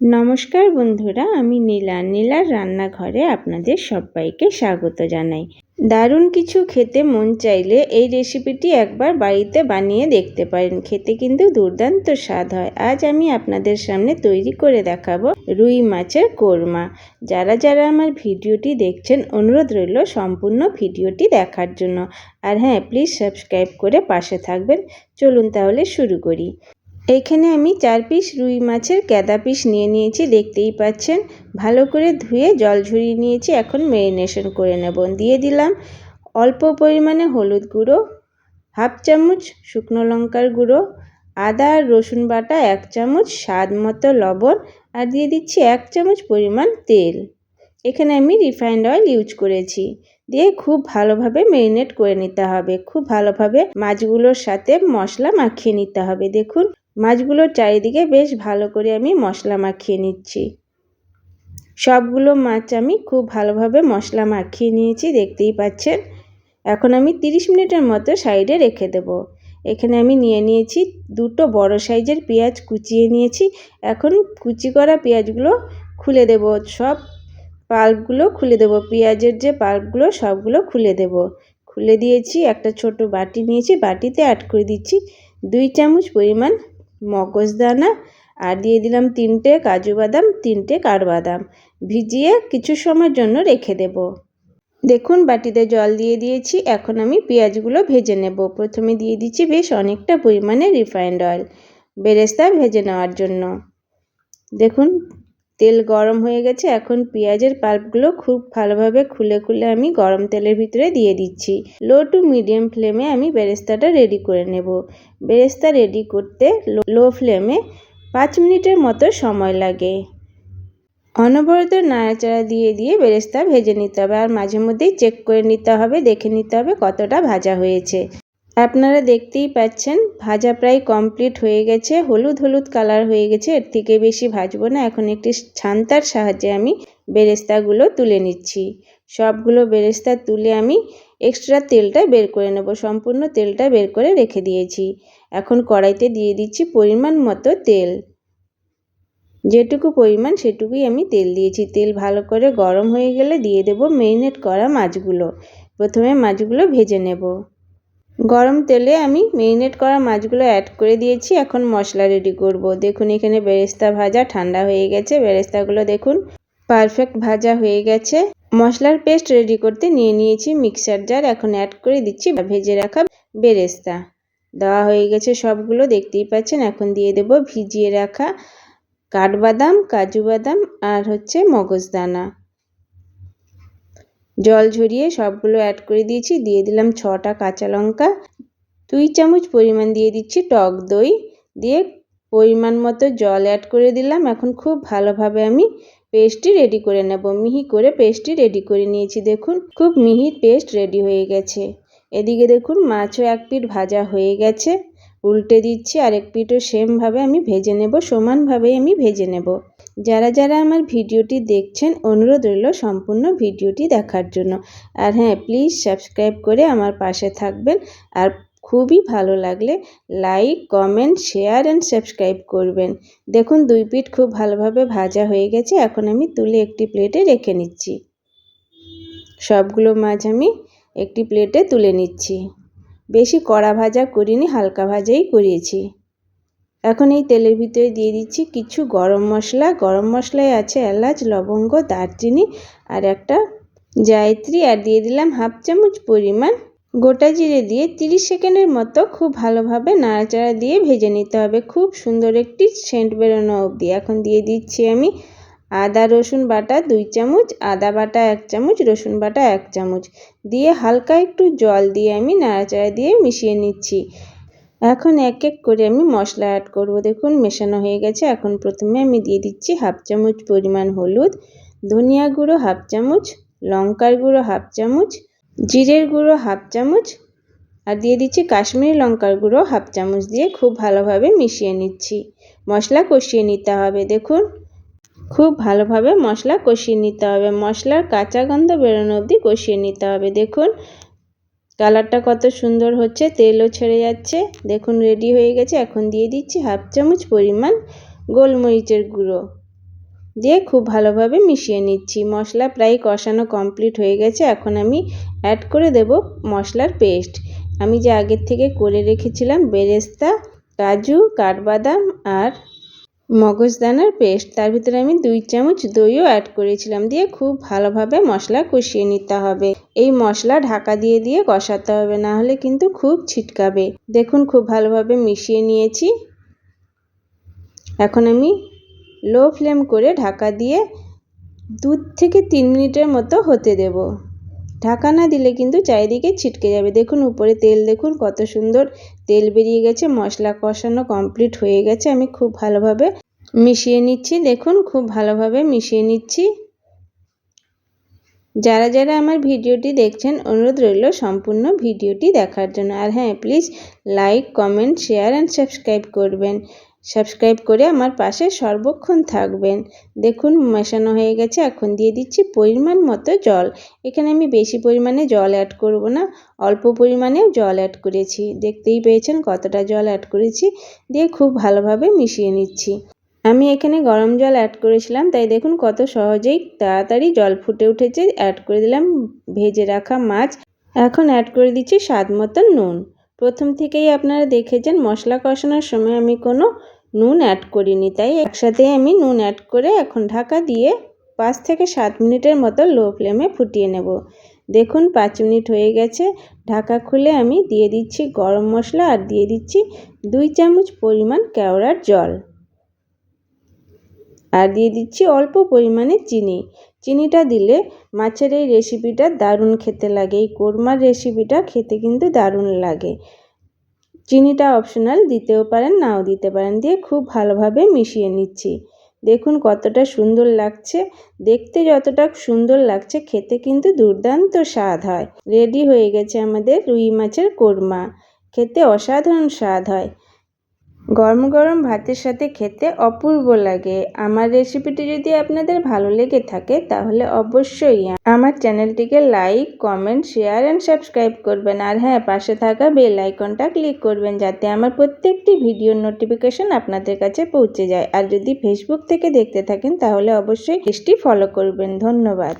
নমস্কার বন্ধুরা, আমি নীলা। নীলার রান্নাঘরে আপনাদের সবাইকে স্বাগত জানাই। দারুণ কিছু খেতে মন চাইলে এই রেসিপিটি একবার বাড়িতে বানিয়ে দেখতে পারেন। খেতে কিন্তু দুর্দান্ত স্বাদ হয়। আজ আমি আপনাদের সামনে তৈরি করে দেখাবো রুই মাছের কোরমা। যারা যারা আমার ভিডিওটি দেখছেন, অনুরোধ রইল সম্পূর্ণ ভিডিওটি দেখার জন্য। আর হ্যাঁ প্লিজ সাবস্ক্রাইব করে পাশে থাকবেন। চলুন তাহলে শুরু করি। এখানে আমি চার পিস রুই মাছের ক্যাদা পিস নিয়ে নিয়েছি, দেখতেই পাচ্ছেন। ভালো করে ধুয়ে জল ঝরিয়ে নিয়েছি, এখন মেরিনেশন করে নেব। দিয়ে দিলাম অল্প পরিমাণে হলুদ গুঁড়ো, হাফ চামচ শুকনো লঙ্কার গুঁড়ো, আদা আর রসুন বাটা, এক চামচ স্বাদ মতো লবণ, আর দিয়ে দিচ্ছি এক চামচ পরিমাণ তেল। এখানে আমি রিফাইন্ড অয়েল ইউজ করেছি। দিয়ে খুব ভালোভাবে মেরিনেট করে নিতে হবে। খুব ভালোভাবে মাছগুলোর সাথে মশলা মাখিয়ে নিতে হবে। দেখুন মাছগুলোর চারিদিকে বেশ ভালো করে আমি মশলা মাখিয়ে নিচ্ছি। সবগুলো মাছ আমি খুব ভালোভাবে মশলা মাখিয়ে নিয়েছি, দেখতেই পাচ্ছেন। এখন আমি 30 মিনিটের মতো সাইডে রেখে দেব। এখানে আমি নিয়ে নিয়েছি দুটো বড় সাইজের পেঁয়াজ কুচিয়ে নিয়েছি। এখন কুচি করা পেঁয়াজগুলো খুলে দেব, সব পাল্পগুলো খুলে দেব, পেঁয়াজের যে পাল্পগুলো সবগুলো খুলে দেব। খুলে দিয়েছি, একটা ছোট বাটি নিয়েছি, বাটিতে অ্যাড করে দিচ্ছি দুই চামচ পরিমাণ মগজদানা আর দিয়ে দিলাম তিনটে কাজু বাদাম, তিনটে কাঠবাদাম ভিজিয়ে কিছু সময়ের জন্য রেখে দেব। দেখুন, বাটিতে জল দিয়ে দিয়েছি। এখন আমি পেঁয়াজগুলো ভেজে নেব। প্রথমে দিয়ে দিচ্ছি বেশ অনেকটা পরিমাণে রিফাইন্ড অয়েল বেরেস্তা ভেজে নেওয়ার জন্য। দেখুন তেল গরম হয়ে গেছে, এখন পেঁয়াজের পাল্পগুলো খুব ভালোভাবে খুলে খুলে আমি গরম তেলের ভিতরে দিয়ে দিচ্ছি। লো টু মিডিয়াম ফ্লেমে আমি বেরেস্তাটা রেডি করে নেব। বেরেস্তা রেডি করতে লো ফ্লেমে পাঁচ মিনিটের মতো সময় লাগে। অনবরত নাড়াচাড়া দিয়ে দিয়ে বেরেস্তা ভেজে নিতে হবে আর মাঝে মধ্যেই চেক করে নিতে হবে, দেখে নিতে হবে কতটা ভাজা হয়েছে। আপনারা দেখতেই পাচ্ছেন, ভাজা প্রায় কমপ্লিট হয়ে গেছে, হলুদ হলুদ কালার হয়ে গেছে, এর থেকে বেশি ভাজবো না, এখন একটি ছান্তার সাহায্যে আমি বেরেস্তাগুলো তুলে নিচ্ছি। সবগুলো বেরেস্তা তুলে আমি এক্সট্রা তেলটা বের করে নেব, সম্পূর্ণ তেলটা বের করে রেখে দিয়েছি। এখন কড়াইতে দিয়ে দিচ্ছি পরিমাণ মতো তেল। যেটুকু পরিমাণ সেটুকুই আমি তেল দিয়েছি। তেল ভালো করে গরম হয়ে গেলে দিয়ে দেব মেরিনেট করা মাছগুলো। প্রথমে মাছগুলো ভেজে নেব। গরম তেলে আমি মেরিনেট করা মাছগুলো অ্যাড করে দিয়েছি। এখন মশলা রেডি করব। দেখুন, এখানে বেরেস্তা ভাজা ঠান্ডা হয়ে গেছে। বেরেস্তাগুলো দেখুন পারফেক্ট ভাজা হয়ে গেছে। মশলার পেস্ট রেডি করতে নিয়ে নিয়েছি মিক্সার জার এখন অ্যাড করে দিচ্ছি ভেজে রাখা বেরেস্তা। দেওয়া হয়ে গেছে সবগুলো, দেখতেই পাচ্ছেন। এখন দিয়ে দেব ভিজিয়ে রাখা কাঠবাদাম, কাজু বাদাম আর হচ্ছে মগজদানা। জল ঝরিয়ে সবগুলো অ্যাড করে দিয়েছি। দিয়ে দিলাম ছটা কাঁচা লঙ্কা। দুই চামচ পরিমাণ দিয়ে দিচ্ছি টক দই। দিয়ে পরিমাণ মতো জল অ্যাড করে দিলাম। এখন খুব ভালোভাবে আমি পেস্টটি রেডি করে নেব। মিহি করে পেস্টটি রেডি করে নিয়েছি, দেখুন। খুব মিহি পেস্ট রেডি হয়ে গেছে। এদিকে দেখুন, মাছও এক পিঠ ভাজা হয়ে গেছে। উল্টে দিচ্ছি, আরেক পিঠও সেমভাবে আমি ভেজে নেব, সমানভাবেই আমি ভেজে নেব। যারা যারা আমার ভিডিওটি দেখছেন, অনুরোধ রইল সম্পূর্ণ ভিডিওটি দেখার জন্য। আর হ্যাঁ প্লিজ সাবস্ক্রাইব করে আমার পাশে থাকবেন। আর খুবই ভালো লাগলে like comment share and subscribe করবেন। দেখুন, দুই পিঠ খুব ভালোভাবে ভাজা হয়ে গেছে। এখন আমি তুলে একটি প্লেটে রেখে নিচ্ছি। সবগুলো মাছ আমি একটি প্লেটে তুলে নিচ্ছি। বেশি কড়া ভাজা করিনি, হালকা ভাজাই করিয়েছি এখন এই তেলের ভিতরে দিয়ে দিচ্ছি কিছু গরম মশলা। গরম মশলায় আছে এলাচ, লবঙ্গ, দারচিনি আর একটা জায়ত্রী আর দিয়ে দিলাম হাফ চামচ পরিমাণ গোটা জিরে দিয়ে 30 সেকেন্ডের মতো খুব ভালোভাবে নাড়াচাড়া দিয়ে ভেজে নিতে হবে। খুব সুন্দর একটি সেন্ট বেরোনো অবধি। এখন দিয়ে দিচ্ছি আমি আদা, রসুন বাটা দুই চামচ, আদা বাটা এক চামচ, রসুন বাটা এক চামচ। দিয়ে হালকা একটু জল দিয়ে আমি নাড়াচাড়া দিয়ে মিশিয়ে নিচ্ছি। এখন এক এক করে আমি মশলা অ্যাড করব। দেখুন, মেশানো হয়ে গেছে। এখন প্রথমে আমি দিয়ে দিচ্ছি হাফ চামচ পরিমাণ হলুদ, ধনিয়া গুঁড়ো হাফ চামচ, লঙ্কার গুঁড়ো হাফ চামচ, জিরের গুঁড়ো হাফ চামচ, আর দিয়ে দিচ্ছি কাশ্মীরি লঙ্কার গুঁড়ো হাফ চামচ দিয়ে খুব ভালোভাবে মিশিয়ে নিচ্ছি। মশলা কষিয়ে নিতে হবে। দেখুন, খুব ভালোভাবে মশলা কষিয়ে নিতে হবে। মশলার কাঁচা গন্ধ বেরোনো অবধি কষিয়ে নিতে হবে। দেখুন কালারটা কত সুন্দর হচ্ছে, তেলও ছেড়ে যাচ্ছে। দেখুন রেডি হয়ে গেছে। এখন দিয়ে দিচ্ছি হাফ চামচ পরিমাণ গোলমরিচের গুঁড়ো। দিয়ে খুব ভালোভাবে মিশিয়ে নিচ্ছি। মশলা প্রায় কষানো কমপ্লিট হয়ে গেছে। এখন আমি অ্যাড করে দেব মশলার পেস্ট আমি যে আগের থেকে করে রেখেছিলাম, বেরেস্তা, কাজু, কাঠবাদাম আর মগজদানার পেস্ট, তার ভিতরে আমি দুই চামচ দইও অ্যাড করেছিলাম দিয়ে খুব ভালোভাবে মশলা কষিয়ে নিতে হবে। এই মশলা ঢাকা দিয়ে দিয়ে কষাতে হবে, না হলে কিন্তু খুব ছিটকাবে। দেখুন, খুব ভালোভাবে মিশিয়ে নিয়েছি। এখন আমি লো ফ্লেম করে ঢাকা দিয়ে দু থেকে তিন মিনিটের মতো হতে দেব। ঢাকা না দিলে কিন্তু চারিদিকে ছিটকে যাবে। দেখুন উপরে তেল, দেখুন কত সুন্দর তেল বেরিয়ে গেছে, মশলা কষানো কমপ্লিট হয়ে গেছে। আমি খুব ভালোভাবে মিশিয়ে নিচ্ছি, দেখুন খুব ভালোভাবে মিশিয়ে নিচ্ছি। যারা যারা আমার ভিডিওটি দেখছেন, অনুরোধ রইল সম্পূর্ণ ভিডিওটি দেখার জন্য। আর হ্যাঁ please like comment share and subscribe করবেন। সাবস্ক্রাইব করে আমার পাশে সর্বক্ষণ থাকবেন। দেখুন, মেশানো হয়ে গেছে। এখন দিয়ে দিচ্ছি পরিমাণ মতো জল। এখানে আমি বেশি পরিমাণে জল অ্যাড করব না। অল্প পরিমাণেও জল অ্যাড করেছি। দেখতেই পেয়েছেন কতটা জল অ্যাড করেছি। দিয়ে খুব ভালোভাবে মিশিয়ে নিচ্ছি। আমি এখানে গরম জল অ্যাড করেছিলাম। তাই দেখুন কত সহজেই তাড়াতাড়ি জল ফুটে উঠেছে। অ্যাড করে দিলাম ভেজে রাখা মাছ। এখন অ্যাড করে দিচ্ছি স্বাদ মতন নুন। প্রথম থেকেই আপনারা দেখেছেন মশলা কষানোর সময় আমি কোনো নুন অ্যাড করিনি। তাই একসাথে আমি নুন অ্যাড করে এখন ঢাকা দিয়ে পাঁচ থেকে সাত মিনিটের মতো লো ফ্লেমে ফুটিয়ে নেব। দেখুন, পাঁচ মিনিট হয়ে গেছে। ঢাকা খুলে আমি দিয়ে দিচ্ছি গরম মশলা আর দিয়ে দিচ্ছি দুই চামচ পরিমাণ কেওড়ার জল। আর দিয়ে দিচ্ছি অল্প পরিমাণে চিনি। চিনিটা দিলে মাছের এই রেসিপিটা দারুণ খেতে লাগে। এই কোরমার রেসিপিটা খেতে কিন্তু দারুণ লাগে। চিনিটা অপশনাল দিতেও পারেন, নাও দিতে পারেন। দিয়ে খুব ভালোভাবে মিশিয়ে নিচ্ছি। দেখুন কতটা সুন্দর লাগছে। দেখতে যতটা সুন্দর লাগছে, খেতে কিন্তু দুর্দান্ত স্বাদ হয়। রেডি হয়ে গেছে আমাদের রুই মাছের কোরমা। খেতে অসাধারণ স্বাদ হয়। গরম গরম ভাতের সাথে খেতে অপূর্ব লাগে। আমার রেসিপিটি যদি আপনাদের ভালো লেগে থাকে, তাহলে অবশ্যই আমার চ্যানেলটিকে like, comment, share and subscribe করবেন। আর হ্যাঁ পাশে থাকা বেল আইকনটা ক্লিক করবেন যাতে আমার প্রত্যেকটি ভিডিওর নোটিফিকেশন আপনাদের কাছে পৌঁছে যায়। আর যদি ফেসবুক থেকে দেখতে থাকেন, তাহলে অবশ্যই পেজটি ফলো করবেন। ধন্যবাদ।